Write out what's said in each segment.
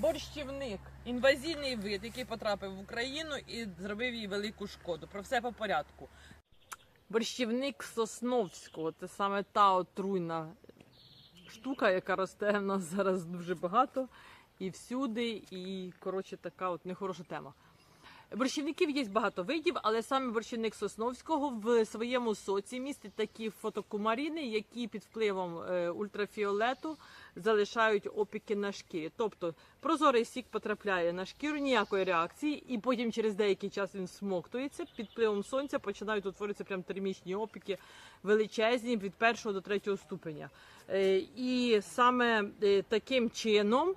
Борщівник інвазійний вид, який потрапив в Україну і зробив їй велику шкоду. Про все по порядку. Борщівник Сосновського це саме та отруйна штука, яка росте в нас зараз дуже багато і всюди. І коротше, така от нехороша тема. Борщівників є багато видів, але саме борщівник Сосновського в своєму соці містить такі фотокумарини, які під впливом е, ультрафіолету залишають опіки на шкірі. Тобто прозорий сік потрапляє на шкіру, ніякої реакції, і потім через деякий час він смоктується. Під впливом сонця починають утворюватися прям термічні опіки величезні від першого до третього ступеня. Е, І саме е, таким чином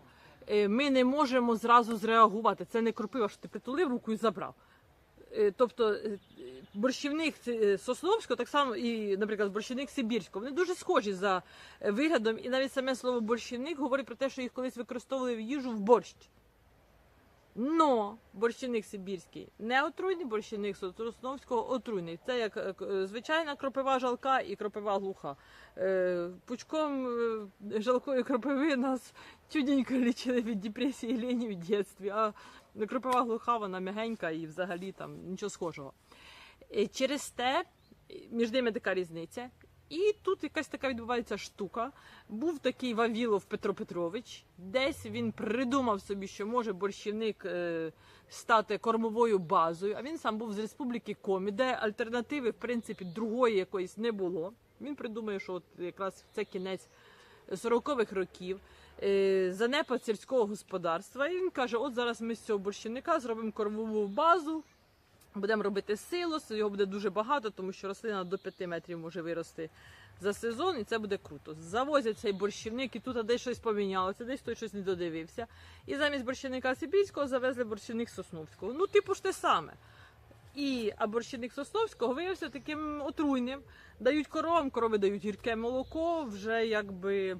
ми не можемо зразу зреагувати. Це не кропива, що ти притулив руку і забрав. Е, Тобто е, борщівник е, Сосновського, так само і, наприклад, борщівник Сибірського, вони дуже схожі за е, виглядом, і навіть саме слово борщівник говорить про те, що їх колись використовували в їжу в борщ. Но борщівник Сибірський не отруйний, борщівник Сосновського отруйний. Це як е, е, звичайна кропива жалка і кропива глуха. Е, Пучком жалкої кропиви нас чудненько лічили від депресії і лені в дитинстві, а кропива глуха, вона м'ягенька і взагалі там нічого схожого. Через те між ними така різниця. І тут якась така відбувається штука. Був такий Вавілов Петро Петрович. Десь він придумав собі, що може борщівник е, стати кормовою базою. А він сам був з республіки Комі, де альтернативи, в принципі, другої якоїсь не було. Він придумає, що от якраз це кінець 40-х років. е, Занепад сільського господарства. І він каже: от зараз ми з цього борщівника зробимо кормову базу. Будемо робити силос, його буде дуже багато, тому що рослина до 5 метрів може вирости за сезон, і це буде круто. Завозять цей борщівник, і тут десь щось помінялося, десь хтось щось не додивився. І замість борщівника Сибірського завезли борщівник Сосновського. Ну, типу ж те саме. І а борщівник Сосновського виявився таким отруйним. Дають коровам, корови дають гірке молоко, вже якби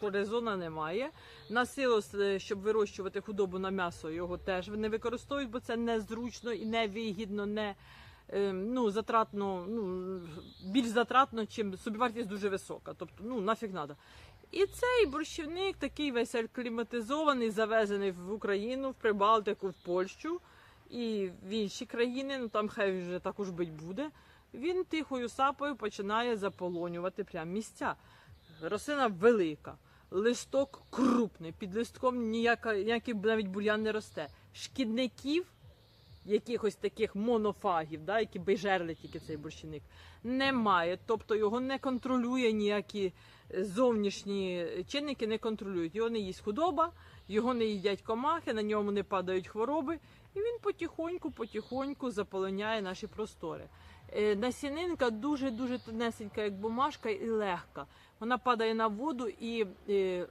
пф, резона немає. На силос, е, щоб вирощувати худобу на м'ясо, його теж не використовують, бо це незручно і невигідно, не е, ну, затратно, ну, більш затратно, чим собівартість дуже висока. Тобто, ну нафіг надо. І цей борщівник такий весь кліматизований, завезений в Україну, в Прибалтику, в Польщу і в інші країни, ну там хай вже також бить буде. Він тихою сапою починає заполонювати прям місця. Рослина велика, листок крупний, під листком ніяка, ніякий навіть бур'ян не росте. Шкідників, якихось таких монофагів, да, які би жерли тільки цей борщівник, немає. Тобто його не контролює ніякі е, зовнішні чинники, не контролюють. Його не їсть худоба, його не їдять комахи, на ньому не падають хвороби, і він потихоньку, потихоньку заполоняє наші простори. Е, Насінинка дуже дуже тонесенька, як бумажка, і легка. Вона падає на воду і е,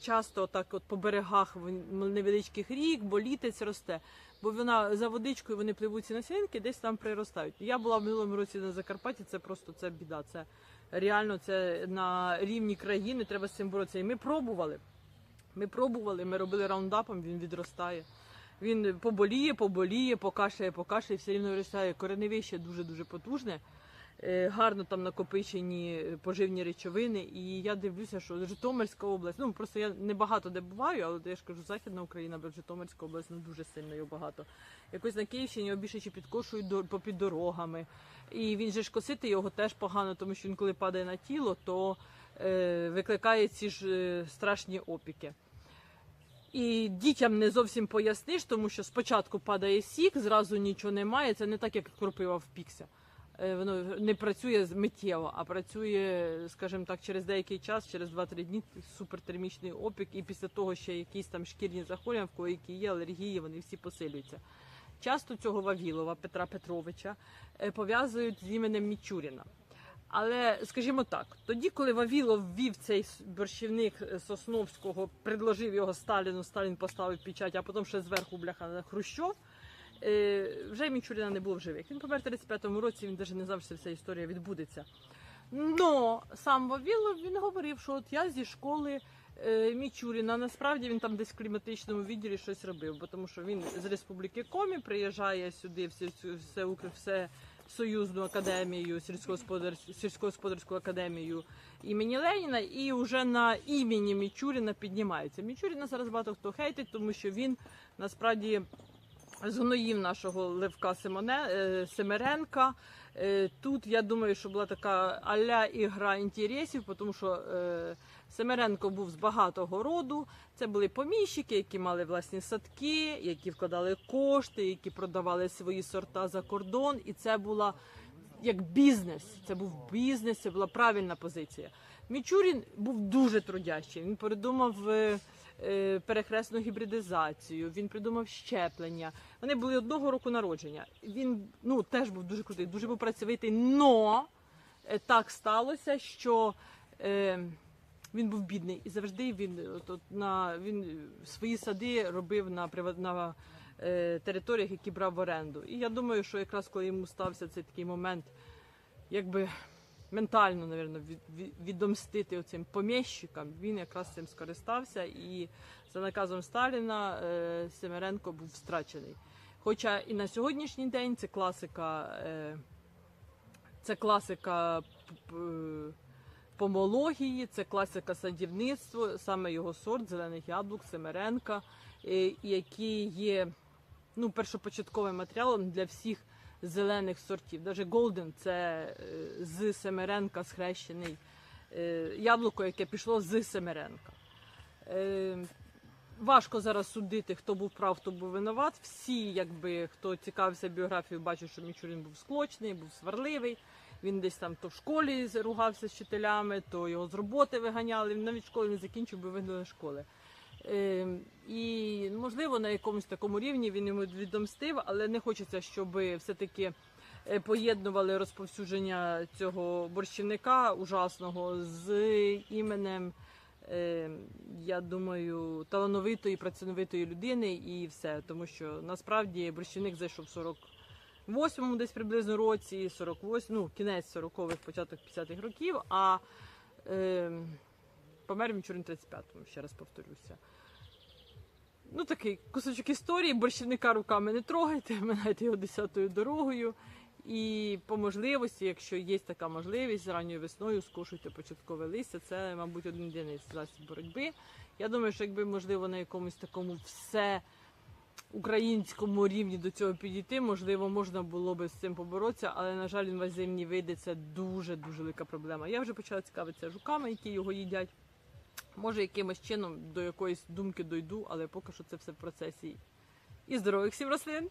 часто так от по берегах невеличких рік, бо літець росте. Бо вона за водичкою вони пливуть ці насінинки, десь там приростають. Я була в минулому році на Закарпатті, це просто це біда. Це реально це на рівні країни, треба з цим боротися. І ми пробували. Ми пробували, ми робили раундапом, він відростає. Він поболіє, поболіє, покашляє, покашляє, все рівно виростає. Кореневище дуже-дуже потужне, гарно там накопичені е, поживні речовини. І я дивлюся, що Житомирська область, ну просто я не багато де буваю, але я ж кажу, Західна Україна, бо Житомирська область ну, дуже сильно його багато. Якось на Київщині його більше підкошують попід дорогами. І він же ж косити його теж погано, тому що він коли падає на тіло, то е, викликає ці ж е, страшні опіки. І дітям не зовсім поясниш, тому що спочатку падає сік, зразу нічого немає. Це не так, як кропива впікся. Е, Воно не працює миттєво, а працює, скажімо так, через деякий час, через 2-3 дні супертермічний опік, і після того ще якісь там шкірні захворювання, в кого які є алергії, вони всі посилюються. Часто цього Вавілова Петра Петровича е, пов'язують з іменем Мічуріна. Але скажімо так, тоді, коли Вавілов ввів цей борщівник е, Сосновського, предложив його Сталіну, Сталін поставив печать, а потім ще зверху бляха на Хрущов. е, Вже Мічуріна не було в живих. Він помер в 35-му році, він навіть не знав, що вся історія відбудеться. Но сам Вавілов він говорив, що от я зі школи е, Мічуріна, насправді він там десь в кліматичному відділі щось робив, бо тому що він з республіки Комі приїжджає сюди, все, все, все, союзну академію, сільськогосподар- сільськогосподарську академію імені Леніна, і вже на імені Мічуріна піднімається. Мічуріна зараз багато хто хейтить, тому що він насправді згноїв нашого Левка Симоне, е, Семеренка. Е, Тут я думаю, що була така аля ігра інтересів, тому що е, Семеренко був з багатого роду. Це були поміщики, які мали власні садки, які вкладали кошти, які продавали свої сорта за кордон. І це була як бізнес. Це був бізнес, це була правильна позиція. Мічурін був дуже трудящий. Він придумав е, е, перехресну гібридизацію, він придумав щеплення. Вони були одного року народження. Він ну теж був дуже крутий, дуже був працьовитий. Но е, так сталося, що він був бідний і завжди він от, от, на він свої сади робив на на е, територіях, які брав в оренду. І я думаю, що якраз коли йому стався цей такий момент, якби ментально, навірно, від, від, відомстити оцим поміщикам, він якраз цим скористався і за наказом Сталіна е, Семеренко був страчений. Хоча і на сьогоднішній день це класика, е, це класика п- помології, це класика садівництва, саме його сорт зелених яблук Семеренка, е, який є ну, першопочатковим матеріалом для всіх зелених сортів. Навіть Голден це е, з Семеренка схрещений е, яблуко, яке пішло з Семеренка. Важко зараз судити, хто був прав, хто був винуват. Всі, якби хто цікавився біографією, бачив, що Мічурін був склочний, був сварливий. Він десь там то в школі ругався з вчителями, то його з роботи виганяли. Він навіть школи не закінчив, бо вигнали школи. Е, і можливо на якомусь такому рівні він йому відомстив, але не хочеться, щоб все-таки е, поєднували розповсюдження цього борщівника ужасного з іменем. е, Я думаю, талановитої, працьовитої людини і все. Тому що насправді борщівник зайшов в 48-му десь приблизно році, 48, ну, кінець 40-х, початок 50-х років, а е, помер Мічурин 35-му, ще раз повторюся. Ну, такий кусочок історії, борщівника руками не трогайте, минайте його десятою дорогою. І по можливості, якщо є така можливість, ранньою весною скошуйте початкове листя. Це, мабуть, один єдиний засіб боротьби. Я думаю, що якби можливо на якомусь такому все українському рівні до цього підійти, можливо, можна було би з цим поборотися, але на жаль, інвазивні види це дуже дуже велика проблема. Я вже почала цікавитися жуками, які його їдять. Може, якимось чином до якоїсь думки дойду, але поки що це все в процесі. І здорових всім рослин!